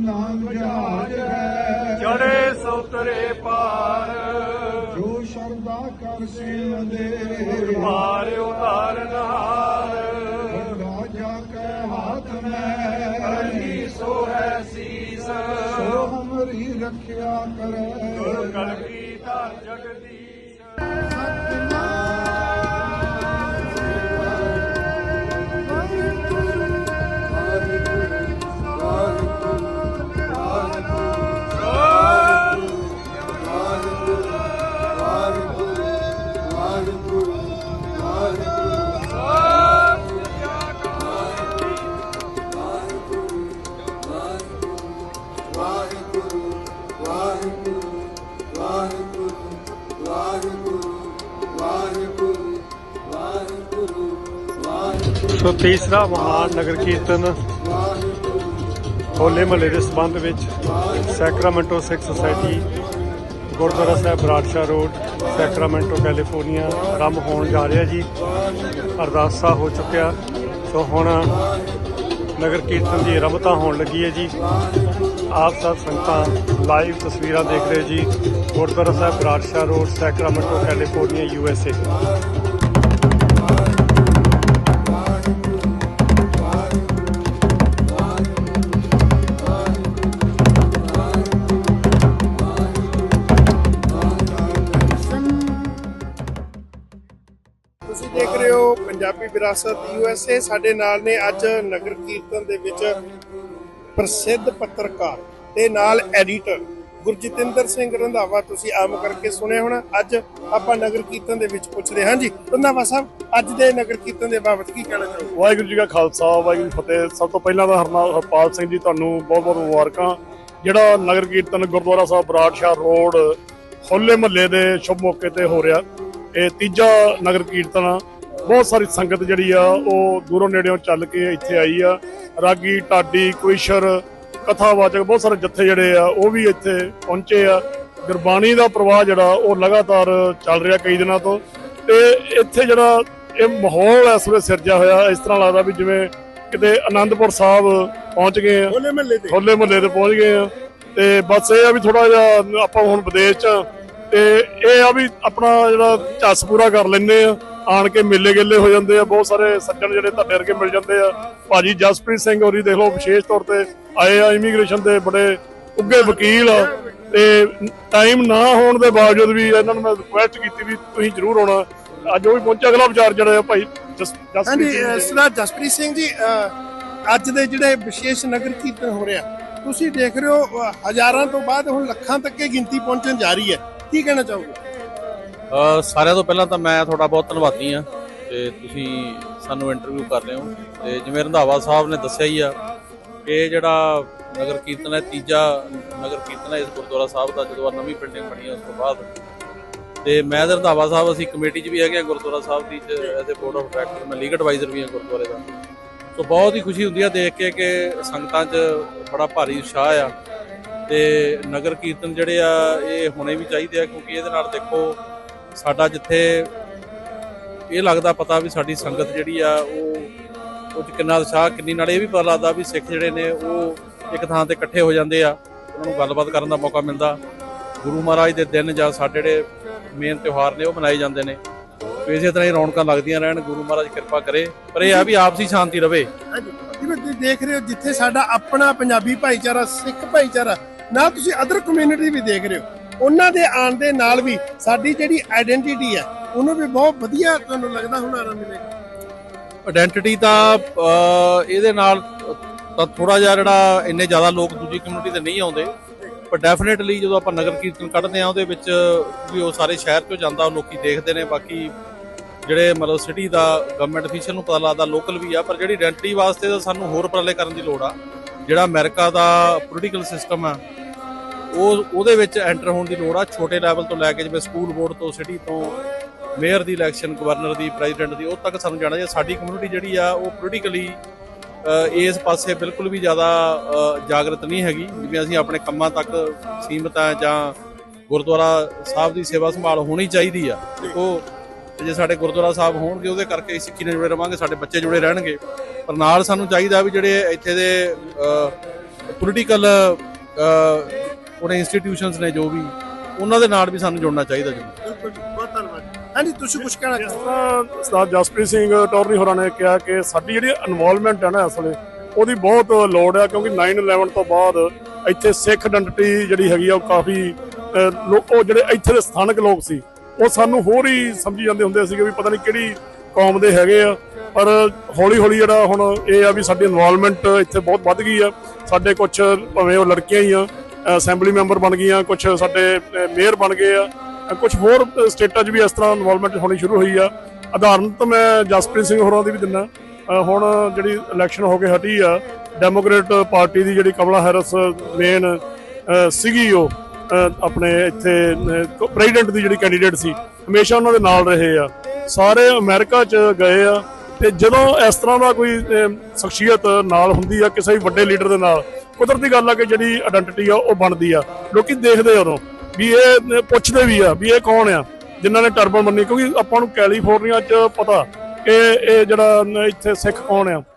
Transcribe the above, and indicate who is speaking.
Speaker 1: ਨਾਮ ਜਹਾਜ ਹੈ।
Speaker 2: ਚੜੇ ਸੋਤਰੇ ਪਾਰ।
Speaker 1: ਜੋ ਸ਼ਰਦਾ ਕਰ ਸੇਵ ਦੇ
Speaker 2: ਪਾਰ ਉਤਾਰਨਹਾਰ
Speaker 1: ਰਾਜਾ ਕੈ ਹਾਥ ਮੈਂ
Speaker 2: ਅਲੀ ਸੋ ਹੈ ਸੀਸ।
Speaker 1: ਸੋ ਹਮਰੀ ਰੱਖਿਆ ਕਰੈ।
Speaker 2: ਕਲ ਕੀਤਾ ਜਗਦੀਸ਼ ਸੋ ਤੀਸਰਾ ਮਹਾਨ ਨਗਰ ਕੀਰਤਨ ਹੋਲੇ ਮਹੱਲੇ ਦੇ ਸੰਬੰਧ ਵਿੱਚ Sacramento Sikh society, Gurdwara Sahib Bradshaw road, Sacramento, California ਆਰੰਭ ਹੋਣ ਜਾ ਰਿਹਾ ਜੀ। ਅਰਦਾਸਾ ਹੋ ਚੁੱਕਿਆ। ਸੋ ਹੁਣ ਨਗਰ ਕੀਰਤਨ ਦੀ ਆਰੰਭਤਾ ਹੋਣ ਲੱਗੀ ਹੈ ਜੀ। ਆਪ ਸਭ ਸੰਗਤਾਂ ਲਾਈਵ ਤਸਵੀਰਾਂ ਦੇਖ ਰਹੇ ਜੀ। Gurdwara Sahib Bradshaw road, Sacramento, California, U S A.
Speaker 3: ਤੁਸੀਂ ਦੇਖ ਰਹੇ ਹੋ ਪੰਜਾਬੀ ਵਿਰਾਸਤ ਯੂ ਐਸ ਏ। ਸਾਡੇ ਨਾਲ ਨੇ ਅੱਜ ਨਗਰ ਕੀਰਤਨ ਦੇ ਵਿੱਚ ਪ੍ਰਸਿੱਧ ਪੱਤਰਕਾਰ ਤੇ ਨਾਲ ਐਡੀਟਰ ਗੁਰਜਤਿੰਦਰ ਸਿੰਘ ਰੰਧਾਵਾ ਤੁਸੀਂ ਆਮ ਕਰਕੇ ਸੁਣਿਆ ਹੋਣਾ। ਅੱਜ ਆਪਾਂ ਨਗਰ ਕੀਰਤਨ ਦੇ ਵਿੱਚ ਪੁੱਛਦੇ ਹਾਂ। ਜੀ ਰੰਧਾਵਾ ਸਾਹਿਬ, ਅੱਜ ਦੇ ਨਗਰ ਕੀਰਤਨ ਦੇ ਬਾਬਤ ਕੀ ਕਹਿਣਾ ਚਾਹੋਗੇ?
Speaker 4: ਵਾਹਿਗੁਰੂ ਜੀ ਕਾ ਖਾਲਸਾ, ਵਾਹਿਗੁਰੂ ਜੀ ਫਤਿਹ। ਸਭ ਤੋਂ ਪਹਿਲਾਂ ਤਾਂ ਹਰਨਾਲ ਹਰਪਾਲ ਸਿੰਘ ਜੀ, ਤੁਹਾਨੂੰ ਬਹੁਤ ਬਹੁਤ ਮੁਬਾਰਕਾਂ। ਜਿਹੜਾ ਨਗਰ ਕੀਰਤਨ ਗੁਰਦੁਆਰਾ ਸਾਹਿਬ ਬਰਾੜਸ਼ਾਹ ਰੋਡ ਹੋਲੇ ਮਹੱਲੇ ਦੇ ਸ਼ੁਭ ਮੌਕੇ ਤੇ ਹੋ ਰਿਹਾ। ਇਹ ਤੀਜਾ ਨਗਰ ਕੀਰਤਨ ਆ। ਬਹੁਤ ਸਾਰੀ ਸੰਗਤ ਜਿਹੜੀ ਆ ਉਹ ਦੂਰੋਂ ਨੇੜਿਓਂ ਚੱਲ ਕੇ ਇੱਥੇ ਆਈ ਆ। ਰਾਗੀ ਢਾਡੀ ਕੁਇਸ਼ਰ ਕਥਾਵਾਚਕ ਬਹੁਤ ਸਾਰੇ ਜੱਥੇ ਜਿਹੜੇ ਆ ਉਹ ਵੀ ਇੱਥੇ ਪਹੁੰਚੇ ਆ। ਗੁਰਬਾਣੀ ਦਾ ਪ੍ਰਵਾਹ ਜਿਹੜਾ ਉਹ ਲਗਾਤਾਰ ਚੱਲ ਰਿਹਾ ਕਈ ਦਿਨਾਂ ਤੋਂ। ਤੇ ਇੱਥੇ ਜਿਹੜਾ ਇਹ ਮਾਹੌਲ ਇਸ ਵੇਲੇ ਸਿਰਜਿਆ ਹੋਇਆ ਇਸ ਤਰ੍ਹਾਂ ਲੱਗਦਾ ਵੀ ਜਿਵੇਂ ਕਿਤੇ ਆਨੰਦਪੁਰ ਸਾਹਿਬ ਪਹੁੰਚ ਗਏ ਆ।
Speaker 3: ਹੋਲੇ ਮਹੱਲੇ ਤੇ।
Speaker 4: ਹੋਲੇ ਮੁਹੱਲੇ ਤੇ ਪਹੁੰਚ ਗਏ ਆ। ਤੇ ਬਸ ਇਹ ਆ ਵੀ ਥੋੜਾ ਜਿਹਾ ਆਪਾਂ ਹੁਣ ਵਿਦੇਸ਼ ਚ ਤੇ ਇਹ ਆ ਵੀ ਆਪਣਾ ਜਿਹੜਾ ਝੱਸ ਪੂਰਾ ਕਰ ਲੈਨੇ ਆ। ਆਣ ਕੇ ਮੇਲੇ ਗੇਲੇ ਹੋ ਜਾਂਦੇ ਆ ਬਹੁਤ ਸਾਰੇ ਸੱਜਣ ਜਿਹੜੇ ਤੁਹਾਡੇ ਵਰਗੇ ਮਿਲ ਜਾਂਦੇ ਆ। ਭਾਜੀ ਜਸਪ੍ਰੀਤ ਸਿੰਘ ਹੋਰੀ ਦੇਖ ਲਓ ਵਿਸ਼ੇਸ਼ ਤੌਰ ਤੇ ਆਏ ਆ ਇਮੀਗ੍ਰੇਸ਼ਨ ਦੇ ਬੜੇ ਉੱਗੇ ਵਕੀਲ ਆ। ਤੇ ਟਾਈਮ ਨਾ ਹੋਣ ਦੇ ਬਾਵਜੂਦ ਵੀ ਇਹਨਾਂ ਨੂੰ ਮੈਂ ਰਿਕੁਐਸਟ ਕੀਤੀ ਵੀ ਤੁਸੀਂ ਜ਼ਰੂਰ ਆਉਣਾ। ਅੱਜ ਉਹ ਵੀ ਪਹੁੰਚਿਆ ਅਗਲਾ ਵਿਚਾਰ ਜਿਹੜਾ ਆ ਭਾਈ ਜਸ- ਜਸਪ੍ਰੀਤ ਸਿੰਘ।
Speaker 3: ਸਰਦਾਰ ਜਸਪ੍ਰੀਤ ਸਿੰਘ ਜੀ ਅੱਜ ਦੇ ਜਿਹੜੇ ਵਿਸ਼ੇਸ਼ ਨਗਰ ਕੀਰਤਨ ਹੋ ਰਿਹਾ ਤੁਸੀਂ ਦੇਖ ਰਹੇ ਹੋ ਹਜ਼ਾਰਾਂ ਤੋਂ ਬਾਅਦ ਹੁਣ ਲੱਖਾਂ ਤੱਕ ਇਹ ਗਿਣਤੀ ਪਹੁੰਚਣ ਜਾ ਰਹੀ ਹੈ। ਕੀ ਕਹਿਣਾ ਚਾਹੋਗੇ?
Speaker 5: ਸਾਰਿਆਂ ਤੋਂ ਪਹਿਲਾਂ ਤਾਂ ਮੈਂ ਤੁਹਾਡਾ ਬਹੁਤ ਧੰਨਵਾਦੀ ਆ ਤੇ ਤੁਸੀਂ ਸਾਨੂੰ ਇੰਟਰਵਿਊ ਕਰ ਰਹੇ ਹੋ ਤੇ ਜਿਵੇਂ ਰੰਧਾਵਾ ਸਾਹਿਬ ਨੇ ਦੱਸਿਆ ਹੀ ਆ ਕਿ ਜਿਹੜਾ ਨਗਰ ਕੀਰਤਨ ਹੈ, ਤੀਜਾ ਨਗਰ ਕੀਰਤਨ ਹੈ ਇਸ ਗੁਰਦੁਆਰਾ ਸਾਹਿਬ ਦਾ, ਜਦੋਂ ਆਹ ਨਵੀਂ ਬਿਲਡਿੰਗ ਬਣੀ ਹੈ ਉਸ ਤੋਂ ਬਾਅਦ। ਤੇ ਮੈਂ ਤੇ ਰੰਧਾਵਾ ਸਾਹਿਬ ਅਸੀਂ ਕਮੇਟੀ 'ਚ ਵੀ ਹੈਗੇ ਆ, ਗੁਰਦੁਆਰਾ ਸਾਹਿਬ ਦੀ as a board of director ਮੈਂ ਲੀਗ ਐਡਵਾਈਜ਼ਰ ਵੀ ਹਾਂ ਗੁਰਦੁਆਰੇ ਦਾ। ਸੋ ਬਹੁਤ ਹੀ ਖੁਸ਼ੀ ਹੁੰਦੀ ਆ ਦੇਖ ਕੇ ਕਿ ਸੰਗਤਾਂ 'ਚ ਬੜਾ ਭਾਰੀ ਉਤਸ਼ਾਹ ਆ ਤੇ ਨਗਰ ਕੀਰਤਨ ਜਿਹੜੇ ਆ, ਇਹ ਹੋਣੇ ਵੀ ਚਾਹੀਦੇ ਆ ਕਿਉਂਕਿ ਇਹਦੇ ਨਾਲ ਦੇਖੋ ਸਾਡਾ ਜਿੱਥੇ ਇਹ ਲੱਗਦਾ ਪਤਾ ਵੀ ਸਾਡੀ ਸੰਗਤ ਜਿਹੜੀ ਆ, ਉਹ ਉਹ 'ਚ ਕਿੰਨਾ ਉਤਸ਼ਾਹ, ਕਿੰਨੀ ਨਾਲ ਇਹ ਵੀ ਪਤਾ ਲੱਗਦਾ ਵੀ ਸਿੱਖ ਜਿਹੜੇ ਨੇ, ਉਹ ਇੱਕ ਥਾਂ ਤੇ ਇਕੱਠੇ ਹੋ ਜਾਂਦੇ ਆ। ਉਹਨਾਂ ਨੂੰ ਗੱਲਬਾਤ ਕਰਨ ਦਾ ਮੌਕਾ ਮਿਲਦਾ। ਗੁਰੂ ਮਹਾਰਾਜ ਦੇ ਦਿਨ ਜਾਂ ਸਾਡੇ ਜਿਹੜੇ ਮੇਨ ਤਿਉਹਾਰ ਨੇ, ਉਹ ਮਨਾਏ ਜਾਂਦੇ ਨੇ। ਇਸੇ ਤਰ੍ਹਾਂ ਹੀ ਰੌਣਕਾਂ ਲੱਗਦੀਆਂ ਰਹਿਣ। ਗੁਰੂ ਮਹਾਰਾਜ ਕਿਰਪਾ ਕਰੇ। ਪਰ ਇਹ ਆ ਵੀ ਆਪਸੀ ਸ਼ਾਂਤੀ ਰਵੇ।
Speaker 3: ਜਿਵੇਂ ਤੁਸੀਂ ਦੇਖ ਰਹੇ ਹੋ, ਜਿੱਥੇ ਸਾਡਾ ਆਪਣਾ ਪੰਜਾਬੀ ਭਾਈਚਾਰਾ, ਸਿੱਖ ਭਾਈਚਾਰਾ, ਨਾ ਤੁਸੀਂ ਅਦਰ ਕਮਿਊਨਿਟੀ ਵੀ ਦੇਖ ਰਹੇ ਹੋ। ਉਹਨਾਂ ਦੇ ਆਉਣ ਦੇ ਨਾਲ ਵੀ ਸਾਡੀ ਜਿਹੜੀ ਆਇਡੈਂਟੀਟੀ ਹੈ, ਉਹਨੂੰ ਵੀ ਬਹੁਤ ਵਧੀਆ ਤੁਹਾਨੂੰ ਲੱਗਦਾ ਹੁਨਾਰਾ ਮਿਲੇਗਾ?
Speaker 5: ਆਇਡੈਂਟੀਟੀ ਤਾਂ ਇਹਦੇ ਨਾਲ ਤਾਂ ਥੋੜਾ ਜਿਹਾ ਜਿਹੜਾ ਇੰਨੇ ਜ਼ਿਆਦਾ ਲੋਕ ਦੂਜੀ ਕਮਿਊਨਿਟੀ ਦੇ ਨਹੀਂ ਆਉਂਦੇ ਪਰ ਡੈਫੀਨਿਟਲੀ ਜਦੋਂ ਆਪਾਂ ਨਗਰ ਕੀਰਤਨ ਕੱਢਦੇ ਆ ਉਹਦੇ ਵਿੱਚ ਵੀ ਉਹ ਸਾਰੇ ਸ਼ਹਿਰ ਤੋਂ ਜਾਂਦਾ, ਉਹ ਲੋਕੀ ਦੇਖਦੇ ਨੇ, ਬਾਕੀ ਜਿਹੜੇ ਮਤਲਬ ਸਿਟੀ ਦਾ ਗਵਰਨਮੈਂਟ ਅਫੀਸ਼ੀਅਲ ਨੂੰ ਪਤਾ ਲੱਗਦਾ ਲੋਕਲ ਵੀ ਆ, ਪਰ ਜਿਹੜੀ ਆਇਡੈਂਟੀਟੀ ਵਾਸਤੇ ਤਾਂ ਸਾਨੂੰ ਹੋਰ ਉਪਰਾਲੇ ਕਰਨ ਦੀ ਲੋੜ ਆ। ਜਿਹੜਾ ਅਮਰੀਕਾ ਦਾ ਪੋਲੀਟੀਕਲ ਸਿਸਟਮ ਆ ਉਹ ਉਹਦੇ ਵਿੱਚ ਐਂਟਰ ਹੋਣ ਦੀ ਲੋੜ ਆ। ਛੋਟੇ ਲੈਵਲ ਤੋਂ ਲੈ ਕੇ ਜਿਵੇਂ ਸਕੂਲ ਬੋਰਡ ਤੋਂ ਸਿਟੀ ਤੋਂ ਮੇਅਰ ਦੀ ਇਲੈਕਸ਼ਨ ਗਵਰਨਰ ਦੀ ਪ੍ਰੈਜ਼ੀਡੈਂਟ ਦੀ, ਉਹ ਤੱਕ ਸਾਨੂੰ ਜਾਣਾ ਚਾਹੀਦਾ। ਸਾਡੀ ਕਮਿਊਨਿਟੀ ਜਿਹੜੀ ਆ, ਉਹ ਪੋਲੀਟੀਕਲੀ ਇਸ ਪਾਸੇ ਬਿਲਕੁਲ ਵੀ ਜ਼ਿਆਦਾ ਜਾਗਰਤ ਨਹੀਂ ਹੈਗੀ। ਜਿਵੇਂ ਅਸੀਂ ਆਪਣੇ ਕੰਮਾਂ ਤੱਕ ਸੀਮਤ ਆ ਜਾਂ ਗੁਰਦੁਆਰਾ ਸਾਹਿਬ ਦੀ ਸੇਵਾ ਸੰਭਾਲ ਹੋਣੀ ਚਾਹੀਦੀ ਆ, ਦੇਖੋ, ਜੇ ਸਾਡੇ ਗੁਰਦੁਆਰਾ ਸਾਹਿਬ ਹੋਣਗੇ, ਉਹਦੇ ਕਰਕੇ ਸਿੱਖੀ ਨਾਲ ਜੁੜੇ ਰਵਾਂਗੇ, ਸਾਡੇ ਬੱਚੇ ਜੁੜੇ ਰਹਿਣਗੇ। ਪਰ ਨਾਲ ਸਾਨੂੰ ਚਾਹੀਦਾ ਵੀ ਜਿਹੜੇ ਇੱਥੇ ਦੇ ਪੋਲੀਟੀਕਲ ਉਹਨੇ ਇੰਸਟੀਟਿਊਸ਼ਨਸ ਨੇ ਜੋ ਵੀ ਉਹਨਾਂ ਦੇ ਨਾਲ ਵੀ ਸਾਨੂੰ ਜੁੜਨਾ ਚਾਹੀਦਾ ਜੀ।
Speaker 3: ਬਿਲਕੁਲ ਬਹੁਤ ਧੰਨਵਾਦ ਹਾਂਜੀ ਤੁਸੀਂ ਕੁਝ ਕਹਿਣਾ
Speaker 4: ਜਿਸ ਤਰ੍ਹਾਂ ਉਸਤਾਦ ਜਸਪ੍ਰੀਤ ਸਿੰਘ ਟੌਰਨੀ ਹੋਰਾਂ ਨੇ ਕਿਹਾ ਕਿ ਸਾਡੀ ਜਿਹੜੀ ਇਨਵੋਲਵਮੈਂਟ ਹੈ ਨਾ ਇਸ ਵੇਲੇ ਉਹਦੀ ਬਹੁਤ ਲੋੜ ਆ ਕਿਉਂਕਿ 9/11 ਤੋਂ ਬਾਅਦ ਇੱਥੇ ਸਿੱਖ ਆਇਡੈਂਟੀਟੀ ਜਿਹੜੀ ਹੈਗੀ ਆ ਉਹ ਕਾਫੀ ਉਹ ਜਿਹੜੇ ਇੱਥੇ ਦੇ ਸਥਾਨਕ ਲੋਕ ਸੀ ਉਹ ਸਾਨੂੰ ਹੋਰ ਹੀ ਸਮਝੀ ਜਾਂਦੇ ਹੁੰਦੇ ਸੀਗੇ ਵੀ ਪਤਾ ਨਹੀਂ ਕਿਹੜੀ ਕੌਮ ਦੇ ਹੈਗੇ ਆ। ਪਰ ਹੌਲੀ ਹੌਲੀ ਜਿਹੜਾ ਹੁਣ ਇਹ ਆ ਵੀ ਸਾਡੀ ਇਨਵੋਲਵਮੈਂਟ ਇੱਥੇ ਬਹੁਤ ਵੱਧ ਗਈ ਆ। ਸਾਡੇ ਕੁਝ ਭਾਵੇਂ ਉਹ ਲੜਕੀਆਂ ਹੀ ਆ ਅਸੈਂਬਲੀ ਮੈਂਬਰ ਬਣ ਗਈਆਂ ਕੁਝ ਸਾਡੇ ਮੇਅਰ ਬਣ ਗਏ ਆ ਕੁਝ ਹੋਰ ਸਟੇਟਾਂ 'ਚ ਵੀ ਇਸ ਤਰ੍ਹਾਂ ਇਨਵੋਲਵਮੈਂਟ ਹੋਣੀ ਸ਼ੁਰੂ ਹੋਈ ਆ। ਉਦਾਹਰਨ ਤਾਂ ਮੈਂ ਜਸਪ੍ਰੀਤ ਸਿੰਘ ਹੋਰਾਂ ਦੀ ਵੀ ਦਿੰਦਾ। ਹੁਣ ਜਿਹੜੀ ਇਲੈਕਸ਼ਨ ਹੋ ਕੇ ਹਟੀ ਆ ਡੈਮੋਕ੍ਰੇਟ ਪਾਰਟੀ ਦੀ ਜਿਹੜੀ ਕਮਲਾ ਹੈਰਸ ਮੇਨ ਸੀਗੀ ਉਹ ਆਪਣੇ ਇੱਥੇ ਪ੍ਰੈਜ਼ੀਡੈਂਟ ਦੀ ਜਿਹੜੀ ਕੈਂਡੀਡੇਟ ਸੀ, ਹਮੇਸ਼ਾ ਉਹਨਾਂ ਦੇ ਨਾਲ ਰਹੇ ਆ। ਸਾਰੇ ਅਮਰੀਕਾ 'ਚ ਗਏ ਆ। ਤੇ ਜਦੋਂ ਇਸ ਤਰ੍ਹਾਂ ਦਾ ਕੋਈ ਸ਼ਖਸੀਅਤ ਨਾਲ ਹੁੰਦੀ ਆ, ਕਿਸੇ ਵੀ ਵੱਡੇ ਲੀਡਰ ਦੇ ਨਾਲ, ਕੁਦਰਤੀ ਗੱਲ ਆ ਕਿ ਜਿਹੜੀ ਆਇਡੈਂਟੀਟੀ ਆ, ਉਹ ਬਣਦੀ ਆ। ਲੋਕੀ ਦੇਖਦੇ ਆ ਉਦੋਂ ਵੀ ਇਹ ਪੁੱਛਦੇ ਵੀ ਆ ਵੀ ਇਹ ਕੌਣ ਆ, ਜਿਨ੍ਹਾਂ ਨੇ ਟਰਬਨ ਮੰਨੀ ਕਿਉਂਕਿ ਆਪਾਂ ਨੂੰ ਕੈਲੀਫੋਰਨੀਆ 'ਚ ਪਤਾ ਕਿ ਇਹ ਜਿਹੜਾ ਇੱਥੇ ਸਿੱਖ ਕੌਣ ਆ।